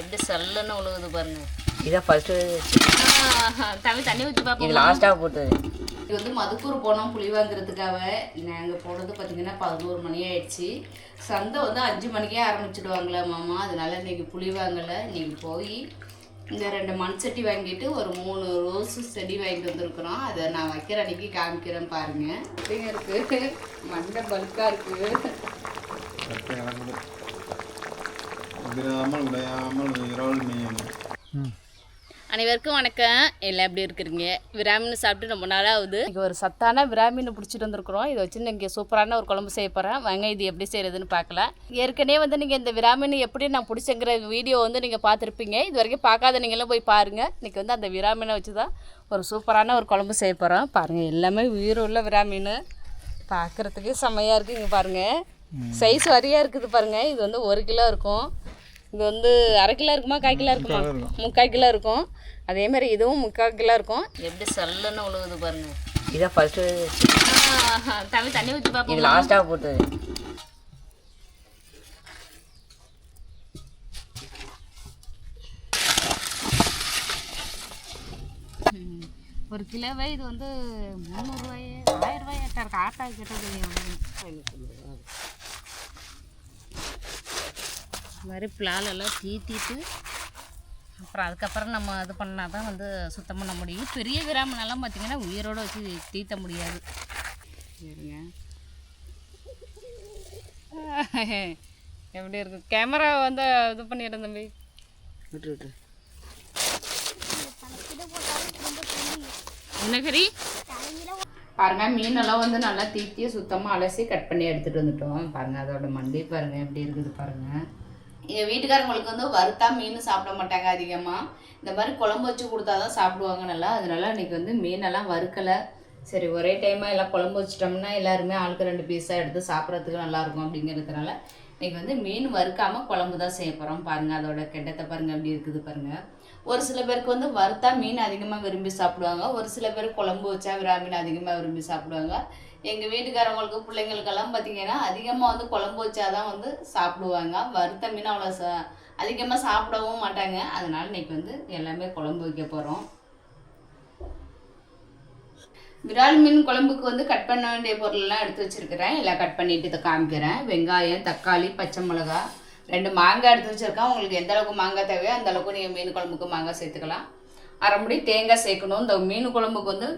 எப்படி சல்லுன்னு உழுகுது பாருங்க. இதான் ஃபஸ்ட்டு தமிழ் தண்ணி ஊற்றி இது பார்ப்போம் லாஸ்ட்டாக போட்டது. இது வந்து மதுக்கூர் போனோம் புளி வாங்குறதுக்காக. நாங்கள் போனது பார்த்தீங்கன்னா பதினோரு மணி ஆயிடுச்சு. சந்தை வந்து அஞ்சு மணிக்கே ஆரம்பிச்சிடுவாங்களே மாமா. அதனால இன்னைக்கு புளி வாங்கலை. இன்னைக்கு போய் இந்த ரெண்டு மண் சட்டி வாங்கிட்டு ஒரு மூணு ரோஸ் செடி வாங்கிட்டு வந்திருக்கிறோம். அதை நான் வைக்கிற அன்னைக்கு காமிக்கிறேன் பாருங்க. அப்படிங்க இருக்கு. மண்டை பல்காக இருக்குது சட்டை இறங்குது உதிராமல் உடையாமல் இரவல் மேயும் அனைவருக்கும் வணக்கம். எல்லாம் எப்படி இருக்கிறீங்க? விராமின் சாப்பிட்டு ரொம்ப நாளாக ஆகுது. இங்கே ஒரு சத்தான விராமின் பிடிச்சிட்டு வந்திருக்கிறோம். இதை வச்சு இங்கே சூப்பரான ஒரு குழம்பு செய்ய போகிறேன் வாங்க இது எப்படி செய்கிறதுன்னு பார்க்கலாம். ஏற்கனவே வந்து நீங்கள் இந்த விராமின் எப்படி நான் பிடிச்சங்கிற வீடியோ வந்து நீங்கள் பார்த்துருப்பீங்க. இது வரைக்கும் பார்க்காத நீங்களும் போய் பாருங்கள் இன்றைக்கி வந்து அந்த விராமினை வச்சு தான் ஒரு சூப்பரான ஒரு குழம்பு செய்ய போகிறோம் பாருங்கள் எல்லாமே உயிர் உள்ள விராமின் பார்க்குறதுக்கு செம்மையாக இருக்குது இங்கே பாருங்கள் சைஸ் வரியாக இருக்குது பாருங்கள் இது வந்து ஒரு கிலோ இருக்கும். இது வந்து அரை கிலோ இருக்குமா? கால் கிலோ இருக்குமா? முக்கால் கிலோ இருக்கும். அதே மாதிரி இதுவும் முக்கால் கிலோ இருக்கும். எப்படி சல்லுன்னு உழுகுது பாருங்க. இதான் ஃபஸ்ட்டு தமிழ் தண்ணி ஊற்றி இது பார்ப்போம் லாஸ்ட்டாக போட்டது ஒரு கிலோவே இது வந்து முந்நூறுரூவாயே ஆயிரம் ரூபாய் எட்டா இருக்கு ஆட்டா கேட்டது இது மாதிரி பிளாலெல்லாம் தீத்திட்டு அப்புறம் அதுக்கப்புறம் நம்ம இது பண்ணால் தான் வந்து சுத்தம் பண்ண முடியும். பெரிய கிராமனெல்லாம் பார்த்திங்கன்னா உயிரோடு வச்சு தீத்த முடியாது. சரிங்க. எப்படி இருக்கு? கேமரா வந்து இது பண்ணிடுறேன் தம்பி. விட்டு விட்டு. என்ன கறி? பாருங்க மீனெல்லாம் வந்து நல்லா தீத்தி சுத்தமாக அலசி கட் பண்ணி எடுத்துகிட்டு வந்துட்டோம். பாருங்க அதோட மண்டி பாருங்க எப்படி இருக்குது பாருங்க. எங்கள் வீட்டுக்காரங்களுக்கு வந்து வறுத்தா மீன் சாப்பிட மாட்டாங்க அதிகமாக இந்த மாதிரி குழம்பு வச்சு கொடுத்தா தான் சாப்பிடுவாங்க நல்லா. அதனால இன்றைக்கி வந்து மீனெல்லாம் வறுக்கலை. சரி ஒரே டைமாக எல்லாம் குழம்பு வச்சிட்டோம்னா எல்லாருமே ஆளுக்கு ரெண்டு பீஸாக எடுத்து சாப்பிட்றதுக்கு நல்லாயிருக்கும் அப்படிங்கிறதுனால இன்றைக்கி வந்து மீன் வறுக்காமல் குழம்பு தான் செய்ய போகிறோம் பாருங்கள் அதோட கெட்டத்தை பாருங்கள் அப்படி இருக்குது பாருங்கள் ஒரு சில பேருக்கு வந்து வறுத்தா மீன் அதிகமாக விரும்பி சாப்பிடுவாங்க. ஒரு சில பேர் குழம்பு வச்சா விரா மீன் அதிகமாக விரும்பி சாப்பிடுவாங்க. எங்கள் வீட்டுக்காரவங்களுக்கு பிள்ளைங்களுக்கெல்லாம் பார்த்தீங்கன்னா அதிகமாக வந்து குழம்பு வச்சாதான் வந்து சாப்பிடுவாங்க. வறுத்த மீன் அவ்வளோ ச அதிகமாக சாப்பிடவும் மாட்டாங்க. அதனால் இன்னைக்கு வந்து எல்லாமே குழம்பு வைக்க போகிறோம் விரால் மீன் குழம்புக்கு வந்து கட் பண்ண வேண்டிய பொருள்லாம் எடுத்து வச்சிருக்கிறேன். எல்லாம் கட் பண்ணிட்டு இதை காமிக்கிறேன். வெங்காயம் தக்காளி பச்சை மிளகா ரெண்டு மாங்காய் எடுத்து வச்சிருக்கேன். உங்களுக்கு எந்த அளவுக்கு மாங்காய் தேவையோ அந்த அளவுக்கு நீங்கள் மீன் குழம்புக்கு மாங்காய் சேர்த்துக்கலாம். அரை முடி தேங்காய் சேர்க்கணும். இந்த மீன் குழம்புக்கு வந்து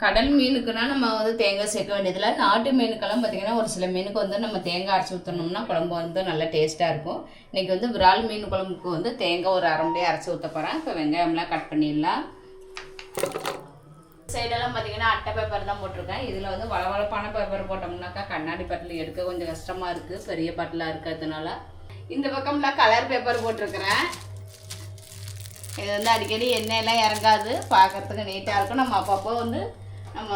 கடல் மீனுக்குன்னா நம்ம வந்து தேங்காய் சேர்க்க வேண்டியதில்லை. நாட்டு மீனுக்கெல்லாம் பார்த்திங்கன்னா ஒரு சில மீனுக்கு வந்து நம்ம தேங்காய் அரைச்சி ஊற்றணும்னா குழம்பு வந்து நல்லா டேஸ்ட்டாக இருக்கும். இன்றைக்கி வந்து விரால் மீன் குழம்புக்கு வந்து தேங்காய் ஒரு அரை முடியை அரைச்சி ஊற்ற போகிறேன் இப்போ வெங்காயம்லாம் கட் பண்ணிடலாம். சைடெல்லாம் பார்த்தீங்கன்னா அட்டை பேப்பர் தான் போட்டிருக்கேன். இதில் வந்து வளவளப்பான பேப்பர் போட்டோம்னாக்கா கண்ணாடி பாட்டில் எடுக்க கொஞ்சம் கஷ்டமாக இருக்குது பெரிய பாட்டிலாக இருக்கிறதுனால. இந்த பக்கம்லாம் கலர் பேப்பர் போட்டிருக்கிறேன். இது வந்து அடிக்கடி எண்ணெயெல்லாம் இறங்காது. பார்க்கறதுக்கு நீட்டாக இருக்கும். நம்ம அப்பப்போ வந்து நம்ம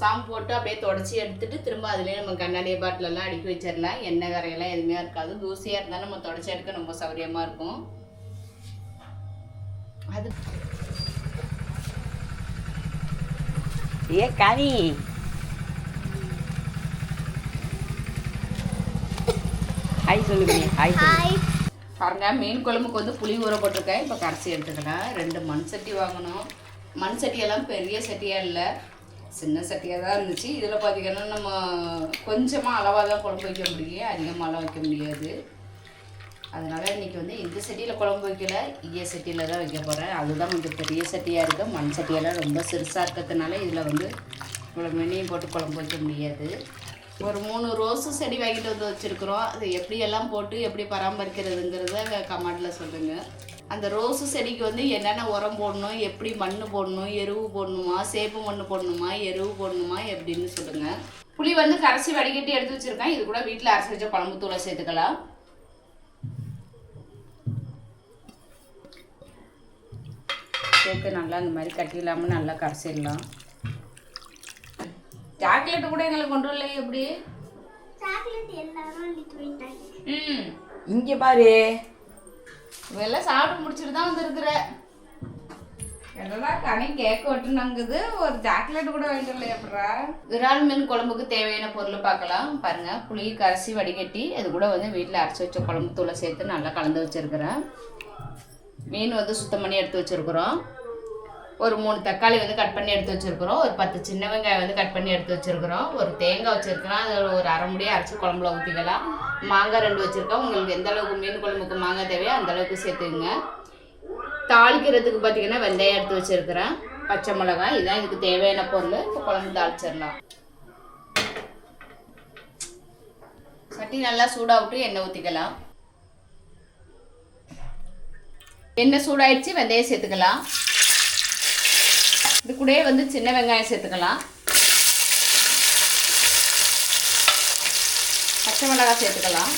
சாம்பு போட்டு அப்படியே தொடச்சி எடுத்துட்டு திரும்ப அதுலேயே நம்ம கண்ணாடி பாட்டிலெல்லாம் அடுக்கி வச்சிடலாம். எண்ணெய் கரையெல்லாம் எதுவுமே இருக்காது. தூசியாக இருந்தால் நம்ம தொடச்சி எடுக்க ரொம்ப சௌகரியமாக இருக்கும். அது ஏ கனி. ஹாய் சொல்லுங்க ஹாய் பாருங்க மீன் குழம்புக்கு வந்து புளி ஊற போட்டிருக்கேன். இப்போ கரைச்சி எடுத்துக்கலாம். ரெண்டு மண் சட்டி வாங்கணும். மண் சட்டியெல்லாம் பெரிய சட்டியாக இல்லை. சின்ன சட்டியாக தான் இருந்துச்சு. இதில் பார்த்தீங்கன்னா நம்ம கொஞ்சமாக அளவாக தான் குழம்பு வைக்க முடியும். அதிகமாகலாம் வைக்க முடியாது. அதனால் இன்றைக்கி வந்து இந்த சட்டியில் குழம்பு வைக்கல. ஈய சட்டியில் தான் வைக்க போகிறேன் அதுதான் கொஞ்சம் பெரிய சட்டியாக இருக்குது மண் சட்டியெல்லாம் ரொம்ப சிறுசாக இருக்கிறதுனால இதில் வந்து இவ்வளோ மெனியும் போட்டு குழம்பு வைக்க முடியாது. ஒரு மூணு ரோஸு செடி வாங்கிட்டு வந்து வச்சுருக்குறோம். அது எப்படியெல்லாம் போட்டு எப்படி பராமரிக்கிறதுங்கிறத கமெண்டில் சொல்லுங்கள் அந்த ரோஸு செடிக்கு வந்து என்னென்ன உரம் போடணும் எப்படி மண் போடணும் எருவு போடணுமா சேப்பு மண் போடணுமா எருவு போடணுமா எப்படின்னு சொல்லுங்கள் புளி வந்து கரைச்சி வடிகட்டி எடுத்து வச்சுருக்கேன். இது கூட வீட்டில் அரைச்சி வச்ச குழம்பு தூளை சேர்த்துக்கலாம். சேர்த்து நல்லா இந்த மாதிரி கட்டி இல்லாமல் நல்லா கரைச்சிடலாம். சாக்லேட்டு கூட எங்களுக்கு கொண்டு வரல எப்படி? ம். இங்கே பாரு. இதெல்லாம் சாப்பிட்டு முடிச்சுட்டு தான் வந்துருக்குற. என்னதான் கனி கேக் வெட்டுனாங்குது ஒரு சாக்லேட் கூட வாங்கிட்டு வரல எப்படா விரால் மீன் குழம்புக்கு தேவையான பொருள் பார்க்கலாம். பாருங்க புளி கரைச்சி வடிகட்டி அது கூட வந்து வீட்டில் அரைச்சி வச்ச குழம்பு தூளை சேர்த்து நல்லா கலந்து வச்சிருக்கிறேன். மீன் வந்து சுத்தம் பண்ணி எடுத்து வச்சுருக்குறோம். ஒரு மூணு தக்காளி வந்து கட் பண்ணி எடுத்து வச்சுருக்குறோம். ஒரு பத்து சின்ன வெங்காயம் வந்து கட் பண்ணி எடுத்து வச்சுருக்குறோம். ஒரு தேங்காய் வச்சுருக்கிறோம் அதில் ஒரு அரை முடியாக அரைச்சி குழம்புல ஊற்றிக்கலாம் மாங்காய் ரெண்டு வச்சுருக்கோம். உங்களுக்கு எந்த அளவுக்கு மீன் குழம்புக்கு மாங்காய் தேவையோ அந்தளவுக்கு சேர்த்துக்குங்க. தாளிக்கிறதுக்கு பார்த்தீங்கன்னா வெந்தயம் எடுத்து வச்சுருக்கிறேன். பச்சை மிளகாய். இதான் இதுக்கு தேவையான பொருள். இப்போ குழம்பு தாளிச்சிடலாம். சட்டி நல்லா சூடாக விட்டு எண்ணெய் ஊற்றிக்கலாம் எண்ணெய் சூடாயிடுச்சு. வெந்தயம் சேர்த்துக்கலாம். இது கூடயே வந்து சின்ன வெங்காயம் சேர்த்துக்கலாம். பச்சை மிளகாய் சேர்த்துக்கலாம்.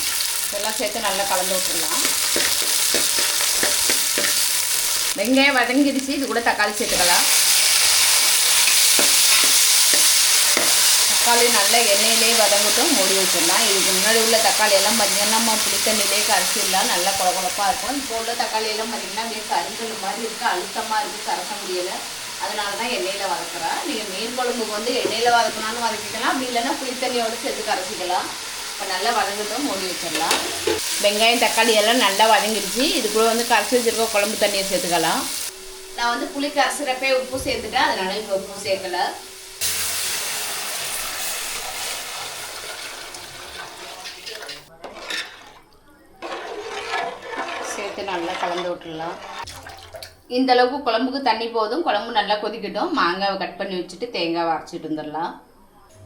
இதெல்லாம் சேர்த்து நல்லா கலந்து விட்டுடலாம். வெங்காயம் வதங்கிடுச்சு. இது கூட தக்காளி சேர்த்துக்கலாம். தக்காளி நல்லா எண்ணெயிலே வதங்கட்டும் மூடி வச்சிடலாம். இதுக்கு முன்னாடி உள்ள தக்காளி எல்லாம் பார்த்தீங்கன்னா நம்ம புளித்தண்ணிலே கரைச்சிடலாம் நல்லா குழகுழப்பாக இருக்கும். இப்போ உள்ள தக்காளி எல்லாம் பார்த்தீங்கன்னா அப்படியே கருங்கல் மாதிரி இருக்குது அழுத்தமாக இருக்குது கரைக்க முடியலை. அதனால தான் எண்ணெயில் வதக்குறேன் நீங்கள் மீன் குழம்புக்கு வந்து எண்ணெயில் வதக்கணும்னு வதக்கிக்கலாம். அப்படி இல்லைன்னா புளித்தண்ணியோடு சேர்த்து கரைச்சிக்கலாம். இப்போ நல்லா வதங்கட்டும் மூடி வச்சிடலாம். வெங்காயம் தக்காளி எல்லாம் நல்லா வதங்கிடுச்சு. இது கூட வந்து கரைச்சி வச்சுருக்க குழம்பு தண்ணியை சேர்த்துக்கலாம். நான் வந்து புளி கரைச்சிறப்பே உப்பு சேர்த்துட்டேன். அதனால இப்போ உப்பு சேர்க்கலை. சேர்த்து நல்லா கலந்து விட்டுடலாம். இந்த அளவுக்கு குழம்புக்கு தண்ணி போதும் குழம்பு நல்லா கொதிக்கட்டும். மாங்காவை கட் பண்ணி வச்சுட்டு தேங்காவை அரைச்சிட்டு வந்துடலாம்.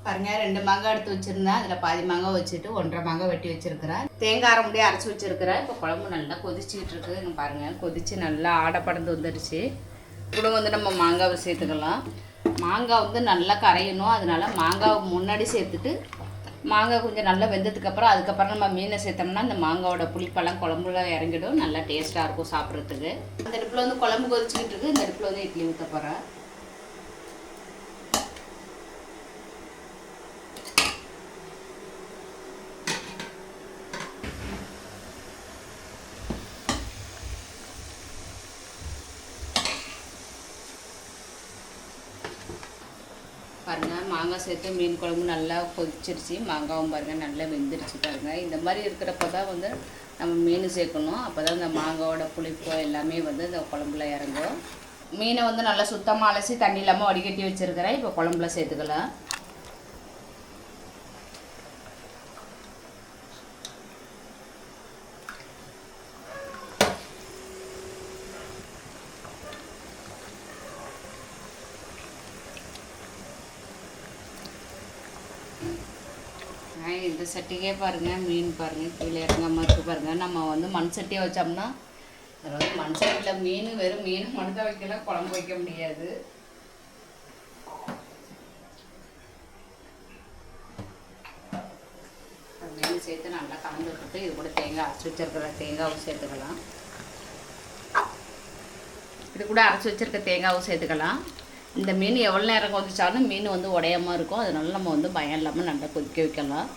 பாருங்க ரெண்டு மாங்காய் எடுத்து வச்சிருந்தேன் அதில் பாதி மாங்காய் வச்சுட்டு ஒன்றரை மாங்காய் வெட்டி வச்சுருக்கிறேன். தேங்காய் அரை முடிய அரைச்சி வச்சிருக்கிறேன். இப்போ குழம்பு நல்லா கொதிச்சுக்கிட்டு இருக்கு. இங்க பாருங்க கொதிச்சு நல்லா ஆடப்படந்து வந்துடுச்சு. கூட வந்து நம்ம மாங்காவை சேர்த்துக்கலாம். மாங்காய் வந்து நல்லா கரையணும். அதனால மாங்காவை முன்னாடி சேர்த்துட்டு மாங்காய் கொஞ்சம் நல்லா வெந்ததுக்கப்புறம் அதுக்கப்புறம் நம்ம மீனை சேர்த்தோம்னா அந்த மாங்காவோட புளிப்பெல்லாம் குழம்புல இறங்கிடும். நல்லா டேஸ்ட்டாக இருக்கும் சாப்பிட்றதுக்கு. அந்த அடுப்பில் வந்து குழம்பு கொதிச்சுக்கிட்டு இருக்கு. இந்த அடுப்பில் வந்து இட்லி ஊற்ற போகிறேன் பாருங்க மாங்காய் சேர்த்து மீன் குழம்பு நல்லா கொதிச்சிருச்சு. மாங்காவும் பாருங்கள் நல்லா வெந்துருச்சு பாருங்கள் இந்த மாதிரி இருக்கிறப்ப தான் வந்து நம்ம மீன் சேர்க்கணும். அப்போ தான் இந்த மாங்காவோட புளிப்பு எல்லாமே வந்து இந்த குழம்புல இறங்கும். மீனை வந்து நல்லா சுத்தமாக அலசி தண்ணி இல்லாமல் வடிகட்டி வச்சுருக்கிறேன். இப்போ குழம்புல சேர்த்துக்கலாம். இந்த சட்டிக்கே பாருங்கள் மீன் பாருங்கள் கீழே இறங்காமல் இருக்குது பாருங்கள் நம்ம வந்து மண் சட்டியை வச்சோம்னா அதில் வந்து மண் சட்டியில் மீன் வெறும் மீன் மட்டும் தான் வைக்கலாம் குழம்பு வைக்க முடியாது. மீன் சேர்த்து நல்லா கலந்து விட்டுட்டு இது கூட தேங்காய் அரைச்சி வச்சிருக்கிற தேங்காவும் சேர்த்துக்கலாம். இது கூட அரைச்சி வச்சிருக்க தேங்காவும் சேர்த்துக்கலாம். இந்த மீன் எவ்வளோ நேரம் கொதிச்சாலும் மீன் வந்து உடையாமல் இருக்கும். அதனால நம்ம வந்து பயம் இல்லாமல் நல்லா கொதிக்க வைக்கலாம்.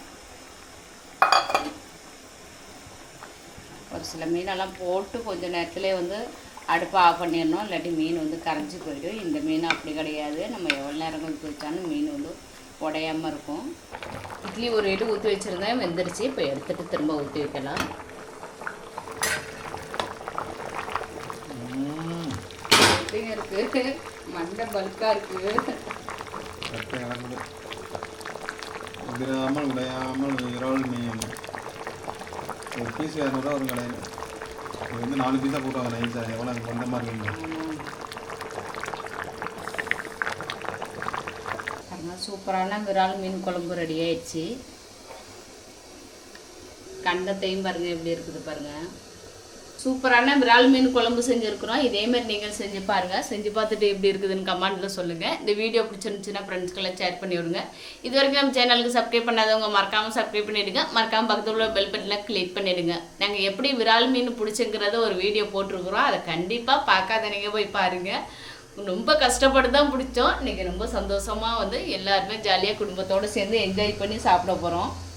ஒரு சில மீனெல்லாம் போட்டு கொஞ்சம் நேரத்துலேயே வந்து அடுப்பை ஆஃப் பண்ணிடணும். இல்லாட்டி மீன் வந்து கரைஞ்சி போயிடும். இந்த மீன் அப்படி கிடையாது. நம்ம எவ்வளோ நேரம் கொதிக்க வச்சாலும் மீன் வந்து உடையாமல் இருக்கும். இட்லி ஒரு இட்டு ஊற்றி வச்சுருந்தேன். வெந்துருச்சு. இப்போ எடுத்துகிட்டு திரும்ப ஊற்றி வைக்கலாம். எப்படிங்க இருக்கு. மண்டை சட்டை இறக்குது உதிராமல் உடையாமல் இறால் மீன். ஒரு பீஸ் இரநூறுவா ஒரு கடையில். இது வந்து நாலு பீஸாக போட்டாங்க நைஸாக எவ்வளோ அது கொண்ட மாதிரி இருக்கு பாருங்க சூப்பரான விரால் மீன் குழம்பு ரெடி ஆயிடுச்சு. கண்டத்தையும் பாருங்க எப்படி இருக்குது பாருங்க. சூப்பரான விரால் மீன் குழம்பு செஞ்சுருக்குறோம். இதேமாதிரி நீங்கள் செஞ்சு பாருங்கள் செஞ்சு பார்த்துட்டு எப்படி இருக்குதுன்னு கமெண்ட்டில் சொல்லுங்கள் இந்த வீடியோ பிடிச்சிருந்துச்சுன்னா ஃப்ரெண்ட்ஸ்க்கெல்லாம் ஷேர் பண்ணி விடுங்க இது வரைக்கும் நம்ம சேனலுக்கு சப்ஸ்கிரைப் பண்ணாதவங்க மறக்காமல் சப்ஸ்கிரைப் பண்ணிவிடுங்க மறக்காமல் பக்கத்தில் உள்ள பெல் பட்டனில் கிளிக் பண்ணிடுங்க. நாங்கள் எப்படி விரால் மீன் பிடிச்சிங்கிறத ஒரு வீடியோ போட்டிருக்குறோம். அதை கண்டிப்பாக பார்க்காத நீங்கள் போய் பாருங்கள் ரொம்ப கஷ்டப்பட்டு தான் பிடிச்சோம். இன்றைக்கி ரொம்ப சந்தோஷமாக வந்து எல்லாருமே ஜாலியாக குடும்பத்தோடு சேர்ந்து என்ஜாய் பண்ணி சாப்பிட போகிறோம்